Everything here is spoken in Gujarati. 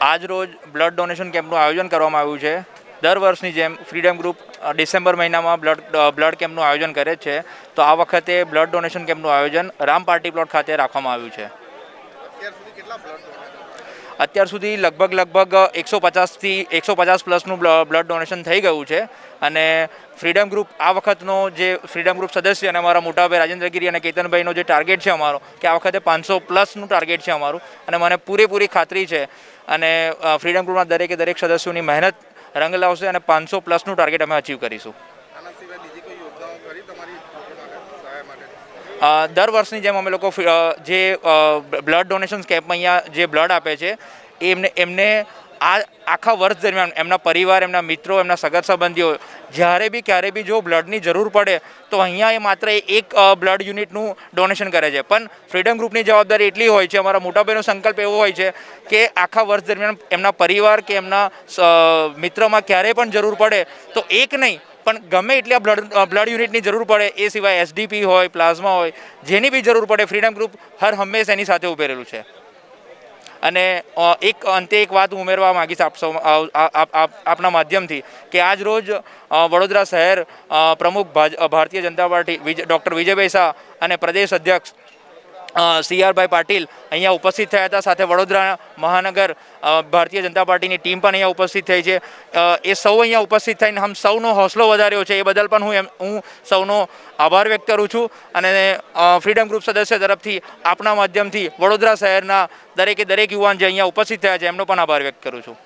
આજ રોજ બ્લડ ડોનેશન કેમ્પનું આયોજન કરવામાં આવ્યું છે. દર વર્ષની જેમ ફ્રીડમ ગ્રુપ ડિસેમ્બર મહિનામાં બ્લડ બ્લડ કેમ્પનું આયોજન કરે છે. તો આ વખતે બ્લડ ડોનેશન કેમ્પનું આયોજન રામ પાર્ટી પ્લોટ ખાતે રાખવામાં આવ્યું છે. અત્યાર સુધી લગભગ લગભગ એકસો પચાસથી એકસો પચાસ પ્લસનું બ્લડ ડોનેશન થઈ ગયું છે. અને ફ્રીડમ ગ્રુપ આ વખતનો જે ફ્રીડમ ગ્રુપ સદસ્ય અને અમારા મોટાભાઈ રાજેન્દ્રગીરી અને કેતનભાઈનો જે ટાર્ગેટ છે અમારો, કે આ વખતે પાંચસો પ્લસનું ટાર્ગેટ છે અમારું, અને મને પૂરેપૂરી ખાતરી છે. અને ફ્રીડમ ગ્રુપના દરેકે દરેક સદસ્યોની મહેનત રંગ લાવશે અને પાંચસો પ્લસનું ટાર્ગેટ અમે અચીવ કરીશું. દર વર્ષની જેમ અમે લોકો જે બ્લડ ડોનેશન કેમ્પમાં અહીંયા જે બ્લડ આપે છે, એમને એમને આ, આખા વર્ષ દરમિયાન એમના પરિવાર, એમના મિત્રો, એમના સગત સંબંધીઓ, જ્યારે બી, ક્યારે બી જો બ્લડની જરૂર પડે, તો અહીંયા એ માત્ર એક બ્લડ યુનિટનું ડોનેશન કરે છે. પણ ફ્રીડમ ગ્રુપની જવાબદારી એટલી હોય છે, અમારા મોટાભાઈનો સંકલ્પ એવો હોય છે કે આખા વર્ષ દરમિયાન એમના પરિવાર કે એમના મિત્રમાં ક્યારેય પણ જરૂર પડે, તો એક નહીં પણ ગમે એટલી બ્લડ બ્લડ યુનિટની જરૂર પડે, એ સિવાય એસડીપી હોય પ્લાઝમા હોય, જેની બી જરૂર પડે ફ્રીડમ ગ્રુપ હર હંમેશ એની સાથે ઉભેરેલું છે. અને એક, અંતે એક વાત ઉમેરવા માગીશ આપ સૌ આપના માધ્યમથી કે આજ રોજ વડોદરા શહેર પ્રમુખ ભારતીય જનતા પાર્ટી ડૉક્ટર વિજયભાઈ શાહ અને પ્રદેશ અધ્યક્ષ સી આરભાઈ પાટીલ અહીંયા ઉપસ્થિત થયા હતા. સાથે વડોદરા મહાનગર ભારતીય જનતા પાર્ટીની ટીમ પણ અહીંયા ઉપસ્થિત થઈ છે. એ સૌ અહીંયા ઉપસ્થિત થઈને હમ સૌનો હોસલો વધાર્યો છે. એ બદલ પણ હું એમ, હું સૌનો આભાર વ્યક્ત કરું છું. અને ફ્રીડમ ગ્રુપ સદસ્ય તરફથી આપના માધ્યમથી વડોદરા શહેરના દરેકે દરેક યુવાન જે અહીંયા ઉપસ્થિત થયા છે, એમનો પણ આભાર વ્યક્ત કરું છું.